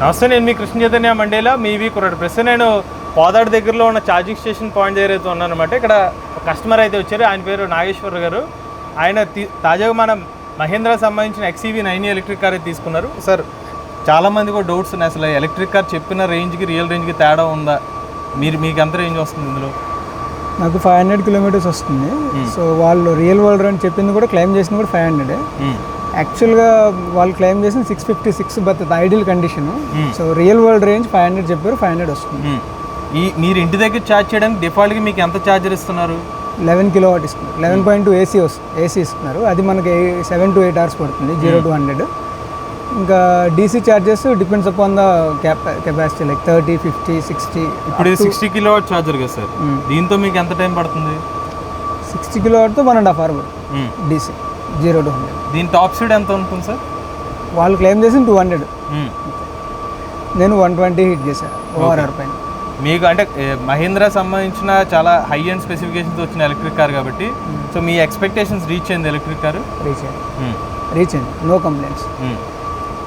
నమస్తే నేను మీ కృష్ణ చైతన్య మండేలా మీ వీ కుర్రాడు. ప్రస్తుతం నేను కోదాడు దగ్గరలో ఉన్న ఛార్జింగ్ స్టేషన్ పాయింట్ దగ్గర అయితే ఉన్నాను అనమాట ఇక్కడ కస్టమర్ అయితే వచ్చారు. ఆయన పేరు నాగేశ్వర్ గారు. ఆయన తాజాగా మనం మహేంద్ర సంబంధించిన ఎక్సీవీ నైన్ ఎలక్ట్రిక్ కార్ అయితే తీసుకున్నారు. సార్ చాలా మంది కూడా డౌట్స్ ఉన్నాయి. అసలు ఎలక్ట్రిక్ కార్ చెప్పిన రేంజ్కి రియల్ రేంజ్కి తేడా ఉందా? మీరు మీకు ఎంత రేంజ్ వస్తుంది ఇందులో? నాకు ఫైవ్ హండ్రెడ్ కిలోమీటర్స్ వస్తుంది. సో వాళ్ళు రియల్ వరల్డ్ రన్ చెప్పింది కూడా క్లెయిమ్ చేసింది కూడా ఫైవ్ హండ్రెడ్. యాక్చువల్గా వాళ్ళు క్లెయిమ్ చేసిన six fifty six but ideal condition so real world range five hundred చెప్పారు ఫైవ్ హండ్రెడ్ వస్తుంది. మ్మ్. ఈ మీరు ఇంటి దగ్గర ఛార్జ్ చేయడానికి డిఫాల్ట్గా మీకు ఎంత ఛార్జర్ ఇస్తున్నారు? లెవెన్ కిలో వాట్ ఇస్తున్నారు లెవెన్ పాయింట్ టూ ఏసీ వస్తుంది ఏసీ ఇస్తున్నారు. అది మనకి సెవెన్ టు ఎయిట్ అవర్స్ పడుతుంది జీరో టు హండ్రెడ్ ఇంకా DC charges depends upon the capacity like thirty fifty sixty ఇప్పుడు సిక్స్టీ కిలో ఛార్జర్ కదా సార్ దీంతో మీకు ఎంత టైం పడుతుంది? Sixty kilo వాట్తో one and half hour. DC zero to hundred దీని top speed ఎంత ఉంటుంది సార్? వాళ్ళు క్లెయిమ్ చేసిన టూ హండ్రెడ్. నేను వన్ ట్వంటీ హిట్ చేశాను ఓఆర్ఆర్ పైన మీకు అంటే మహీంద్రా సంబంధించిన చాలా హై అండ్ స్పెసిఫికేషన్స్ వచ్చిన ఎలక్ట్రిక్ కార్ కాబట్టి సో మీ ఎక్స్పెక్టేషన్స్ రీచ్ అయింది ఎలక్ట్రిక్ కారు? రీచ్ అయ్యింది రీచ్ అయింది. No complaints.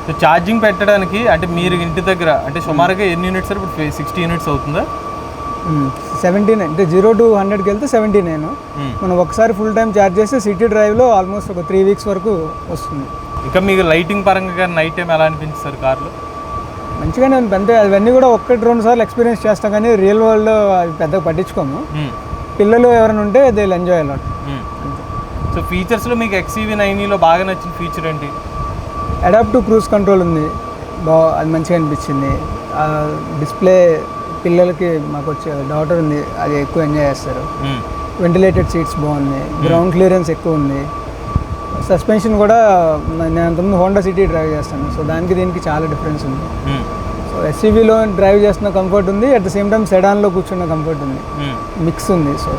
సో ఛార్జింగ్ పెట్టడానికి అంటే మీరు ఇంటి దగ్గర అంటే సుమారుగా ఎన్ని యూనిట్స్ సార్? ఇప్పుడు సిక్స్టీ యూనిట్స్ అవుతుందా? సెవెంటీ నైన్ అంటే జీరో టు హండ్రెడ్కి వెళ్తే సెవెంటీ నైన్. మనం ఒకసారి ఫుల్ టైం ఛార్జ్ చేస్తే సిటీ డ్రైవ్లో ఆల్మోస్ట్ ఒక త్రీ వీక్స్ వరకు వస్తుంది. ఇంకా మీకు లైటింగ్ పరంగా కానీ నైట్ టైం ఎలా అనిపించింది సార్ కార్లో మంచిగానే ఉంది. అంతే అవన్నీ కూడా ఒక్కటి రెండు సార్లు ఎక్స్పీరియన్స్ చేస్తాం కానీ రియల్ వరల్డ్ అవి పెద్దగా పట్టించుకోము. పిల్లలు ఎవరైనా ఉంటే they enjoy a lot so ఫీచర్స్లో మీకు ఎక్సీవీ నైన్లో బాగా నచ్చిన ఫీచర్ ఏంటి? అడాప్టివ్ క్రూజ్ కంట్రోల్ ఉంది. బా అది మంచిగా అనిపించింది. డిస్ప్లే పిల్లలకి మాకు వచ్చే డాటర్ ఉంది అది ఎక్కువ ఎంజాయ్ చేస్తారు. వెంటిలేటెడ్ సీట్స్ బాగుంది గ్రౌండ్ క్లియరెన్స్ ఎక్కువ ఉంది. సస్పెన్షన్ కూడా నేను అంతకుముందు హోండా సిటీ డ్రైవ్ చేస్తాను సో దానికి దీనికి చాలా డిఫరెన్స్ ఉంది. సో ఎస్సీవీలో డ్రైవ్ చేస్తున్న కంఫర్ట్ ఉంది అట్ ద సేమ్ టైం సెడాన్లో కూర్చున్న కంఫర్ట్ ఉంది. మిక్స్ ఉంది సో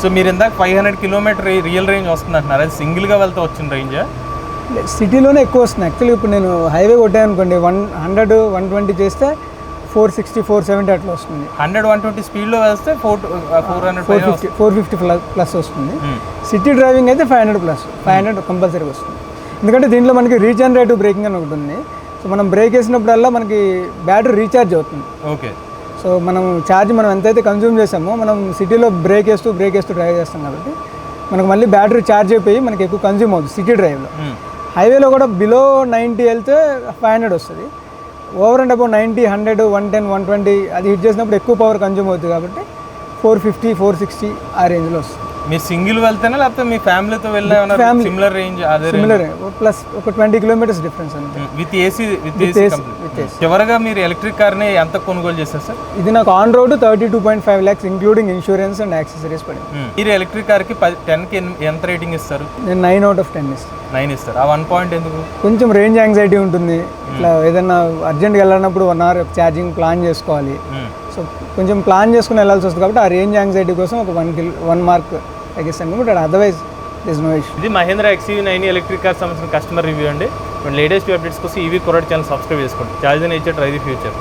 సో మీరు ఇందాక five hundred kilometre real range వస్తుంది అంటున్నారు అది సింగిల్గా వెళ్తే వచ్చిన రేంజా సిటీలోనే ఎక్కువ వస్తుంది యాక్చువల్లీ ఇప్పుడు నేను హైవే కొట్టాను అనుకోండి వన్ హండ్రెడ్ వన్ ట్వంటీ చేస్తే ఫోర్ సిక్స్టీ ఫోర్ సెవెంటీ అట్లా వస్తుంది. హండ్రెడ్ వన్ ట్వంటీ స్పీడ్లో వెళ్తే four four hundred four fifty four fifty plus వస్తుంది. సిటీ డ్రైవింగ్ అయితే five hundred plus five hundred compulsory వస్తుంది. ఎందుకంటే దీంట్లో మనకి రీజనరేటివ్ బ్రేకింగ్ అని ఒకటి ఉంది. సో మనం బ్రేక్ వేసినప్పుడల్లా మనకి బ్యాటరీ రీఛార్జ్ అవుతుంది. ఓకే. సో మనం ఛార్జ్ మనం ఎంతైతే కన్జ్యూమ్ చేసామో మనం సిటీలో బ్రేక్ వేస్తూ బ్రేక్ వేస్తూ డ్రైవ్ చేస్తాం కాబట్టి మనకు మళ్ళీ బ్యాటరీ ఛార్జ్ అయిపోయి మనకి ఎక్కువ కన్జ్యూమ్ అవుతుంది సిటీ డ్రైవ్లో హైవేలో కూడా బిలో నైంటీ వెళ్తే ఫైవ్ హండ్రెడ్ వస్తుంది. Over and about ninety hundred one ten one twenty అది హిట్ చేసినప్పుడు ఎక్కువ పవర్ కన్జ్యూమ్ అవుతుంది కాబట్టి ఫోర్ ఫిఫ్టీ ఫోర్ సిక్స్టీ ఆ రేంజ్లో వస్తుంది. మీరు సింగిల్ వెళ్తేనా లేకపోతే మీ ఫ్యామిలీతో వెళ్ళే Family. Similar range similar plus ఒక ట్వంటీ కిలోమీటర్స్ డిఫరెన్స్ అంతే. With AC with AC. చివరగా మీరు ఎలక్ట్రిక్ కార్ని ఎంత కొనుగోలు చేస్తారు సార్? ఇది నాకు on road thirty two point five lakhs including insurance and accessories పడింది మీరు ఎలక్ట్రిక్ కార్కి పది టెన్కి ఎంత రేటింగ్ ఇస్తారు? నేను నైన్ అవుట్ ఆఫ్ టెన్ ఇస్తాను. నైన్ ఇస్తారు. ఆ వన్ పాయింట్ ఎందుకు? కొంచెం రేంజ్ యాంగ్జైటీ ఉంటుంది. ఇట్లా ఏదైనా అర్జెంట్గా వెళ్ళినప్పుడు వన్ అవర్ ఛార్జింగ్ ప్లాన్ చేసుకోవాలి. సో కొంచెం ప్లాన్ చేసుకుని వెళ్ళాల్సి వస్తుంది కాబట్టి ఆ రేంజ్ యాంగ్జైటీ కోసం ఒక వన్ కిల్ వన్ మార్క్ తగ్గిస్తాను. But otherwise this no issue ఇది Mahindra XEV nine electric car సంబంధించిన కస్టమర్ రివ్యూ అండి. లేటెస్ట్ అప్డేట్స్ కోసం ఈవీ కొరడ్ ఛానల్ సబ్స్క్రైబ్ చేసుకోండి. Charge nature try the future.